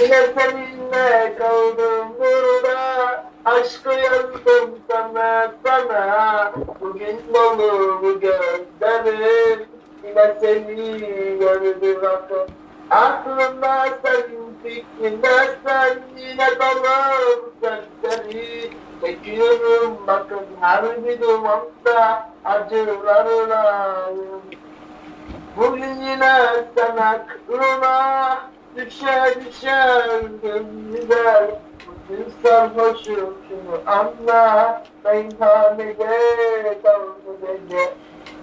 Yine seninle kaldım burada. Aşkı yazdım sana sana. Bugün dolu gözlerim Yine seni gördüm akıl Aklımda senin fikrinde sen Yine dolu gözleri Çekiyorum bakın her bir dumanda Acılarlayım Bugün yine sen aklına düşe düşe güzel. Bugün sarhoşum şunu anla. Meyhanede kaldı gece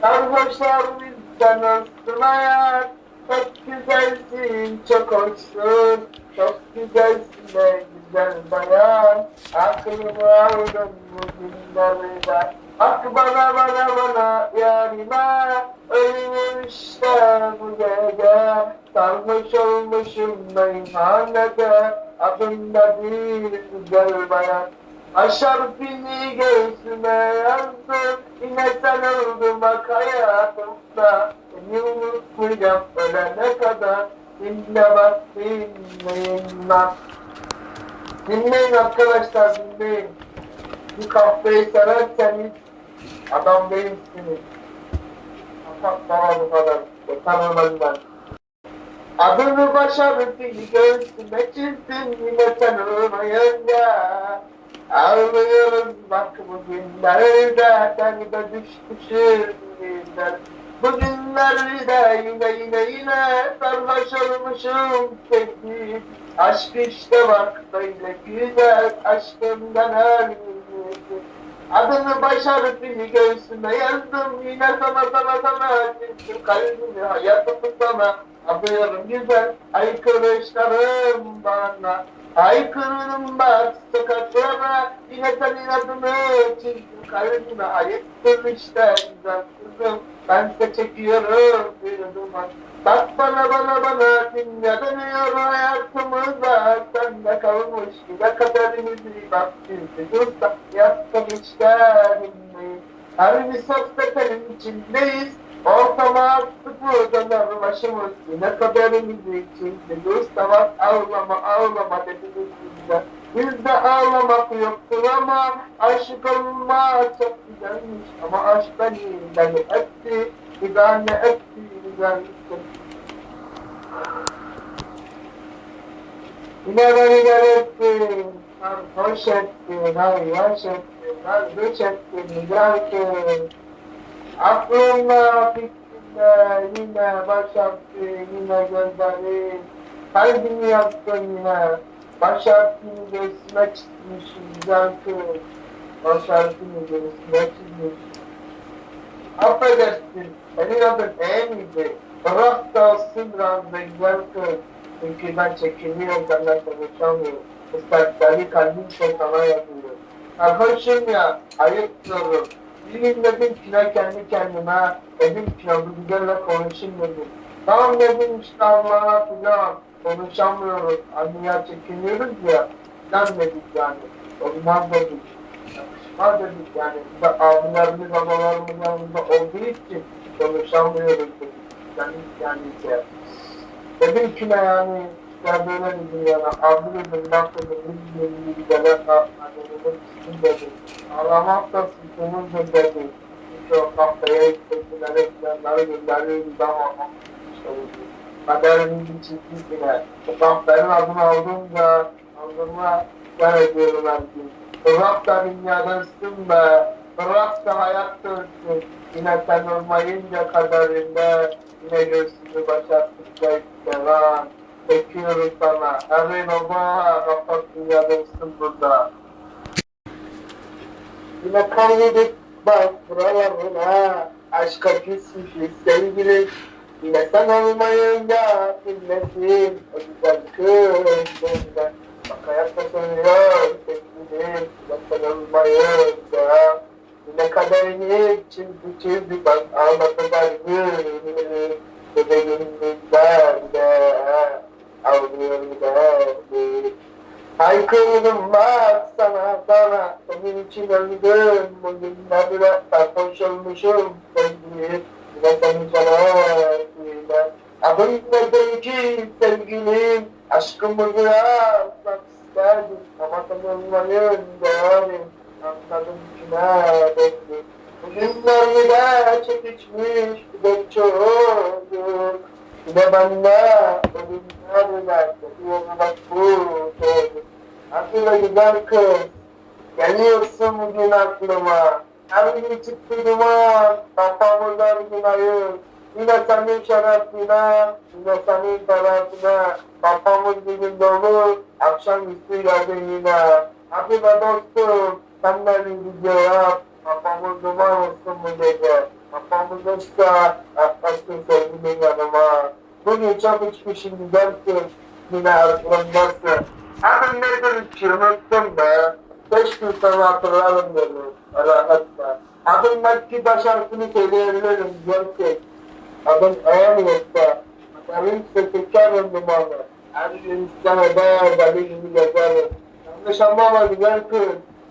Sarhoşlar bizden olsun hayat. Çok güzelsin çok hoşsun. Çok güzelsin de güzel bayan. Aklımı aldın bugünlerde Bak bana bana bana yarime Ölümüm işte bu gece Sarmış olmuşum meyhanede. Adımda bir güzel bayan. Aşarpini göğsüme yazdım Yine sen oldun bak hayatımda. Seni unutmayacağım ölene kadar. Dinle bak dinleyin bak. Dinleyin arkadaşlar dinleyin. Bir kahveyi severseniz adam değilsiniz. Kapat bana kadar. Ben. Adını başarıp bir göğsüme çizdim yine sen olmayınca. Ağlıyorum bak bugünlerde seni de düşmüşüm birden. Bugünlerde yine yine yine sarhoş sevdiğim. Aşk işte bak böyle güzel aşkımdan ölmüşüm. Adını başarıp bir göğsüme yazdım. Yine sana sana sana çizdim kalbimi hayatımı sana adıyorum güzel aykırışlarım bana. Aykırırım bak sokaklara yine senin adını çizdim kalbime ayıttım işte güzel kızım ben de çekiyorum bir duman Bak bana bana bana dünya dönüyor hayatımızda Sende kalmış yine kaderimizi. Bak şimdi dursa Yattım işte dinleyin Her bir sosyetenin içindeyiz Ortama attık buradan başımız Yine kaderimizi içinde dursa bak ağlama ağlama dediniz bize Bizde ağlamak yoktur ama aşık olmak çok güzelmiş. Ama aşk beni beni etti bir daha ne etti. Güzelliktir Yine beni gerektin, hoş ettin, hoş ettin, hoş ettin, güzelsin. Aklımda, fikrimde yine başarttı, yine gözlerin. Kalbimi yaktın yine, başarttın göğsüme çizmişim güzel kız. Başarttın göğsüme çizmişim. Affedersin, senin adın E miydi? Bırak da olsun da güzel kız. Çünkü ben çekiniyorum, senden konuşamıyorum. İsterleri kalbim sana yazıyor. Sarhoşum ya, ayıp soru. Bir gün dedim ki ne kendi kendime, dedim ki ya bu güzelle konuşayım dedim. Tamam dedim işte Allah'a filan, konuşamıyoruz, anlıya çekiniyoruz ya, filan dedik yani. Olmaz dedik. Yakışmaz dedik yani. Bir de abilerimiz, babalarımız yanında olduğu için konuşamıyoruz dedik. Yani, yani şey. Dedim ki ne yani, bak dedim, biz dedim, bir gidelim, dedim, sizin dedim. Ağlamak da suçumuzdur dedim. Çünkü o tahtaya isteklileri, planları gönderdiğimiz zaman işte kaderimizi çizdik yine. O tahtların adını aldığımda, aldığıma ben ediyorum her gün. Bırak da dünyadan be, bırak da hayat dönsün. Yine sen olmayınca kaderinde, yine göğsünü başarttık da devam. Çekiyoruz sana, her baba, kapat dünyadasın burada. Yine kaybedip bak buralarına. Aşka küsmüşüz sevgilim Yine sen olmayınca Milletin o güzel kızından Bak hayatta sönüyor sevgilim. Yine sen olmayınca Yine kaderini çizdi çizdi Haykırdım bak sana sana Senin için öldüm Bugünlerde sarhoş olmuşum Sevgilim Yine senin sana Yine Adın nedir ki sevgilim? Aşkımızı yazmak isterdim. Ama tanınmayın değerim. Anladım ki ne bekli. Bugünler yine çekişmiş bir de çocuk. Yine benle ölümlerle yoluna kurtuldum. Aklıma güzel kız. Geliyorsun bugün aklıma. Her gün çıktı duman. Kafamızdan gün ayır. Yine senin şerefine, yine senin tarafına. Kafamız bugün dolu. Akşam üstü geldin yine. Hadi be dostum. Sen de bir video yap. Kafamız duman olsun bu gece. Kafamız uçsa. Yaklaşsın sevgilin yanıma. Bugün çok içmişim gidersin. Yine aklımdasın. Adın unuttum be. Beş gün hatırlarım beni. Rahatla. Adın Mekki şarkını söyleyebilirim. Gerçek. Adın Eğer yoksa. Adın Sekreter dumanı. Her gün isyan eder, deli gibi gezerim. Yanlış anlama güzel kız.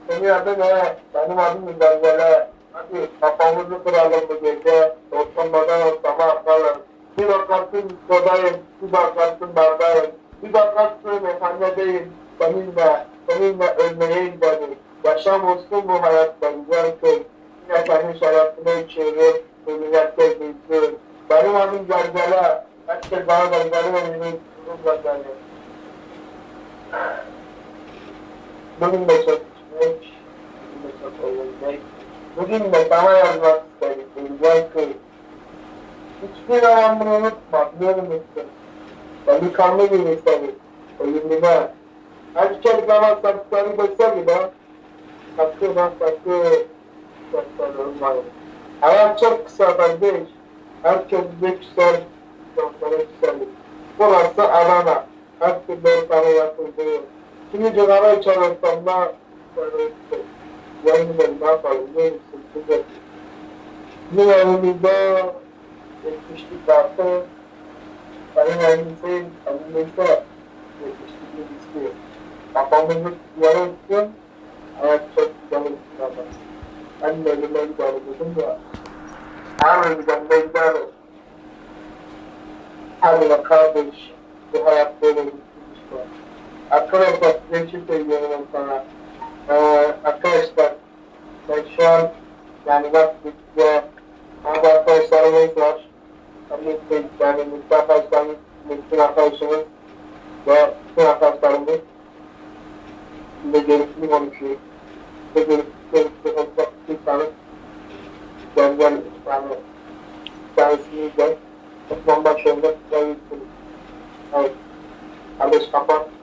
Senin adın ne? Benim adım Güzelgele. Hadi kafamızı kıralım bu gece. Ortamdan ortama atalım. Bir bakarsın sodayım, bir bakarsın bardayım. Bir bakarsın efendideyim. Seninle, seninle ölmeye gidelim. Yaşam olsun bu hayatta güzel kız. Yine senin şarafını içiyorum. Seni herkes bilsin. Benim adım Zelzele. Herkes bana ve benim kızım Zelzele. Bugün de çok içmek, bugün de çok övülmek. Bugün de sana yazmak istedim. Güzel kız. Hiçbir zaman bunu unutma, biliyor musun? Delikanlı gibi seni, ölümüne. Herkes bana saçları dese bile, sakın ha sakın, saçları olmayın. Hayat çok kısa kardeş. Herkes bir güzel, saçları güzellik. Burası Adana. Her türlü ortamı yapıldı. Şimdi böyle işte, yayınları ne yapalım, ne güzel. Bizim evimizde yetmişlik artı sayın elbise elbise yetmişlik istiyor. Kafamızı yara etsin hayat çok güzel olsun ama. Ben de elime giderim dedim ya. Her evden de giderim. Hadi bak kardeş bu hayat böyle işte. Arkadaşlar size şey söylüyorum sana. Ee, arkadaşlar ben şu an yani bak size bazı arkadaşlarımız var. Yani bütün arkadaşlarımız, bütün arkadaşımız ve bütün arkadaşlarımız şimdi görüntülü konuşuyor. Ve gel gel bir tane bir tanesini de Osman Başoğlu'nda size yürütürüz. Evet. Kardeş kapat.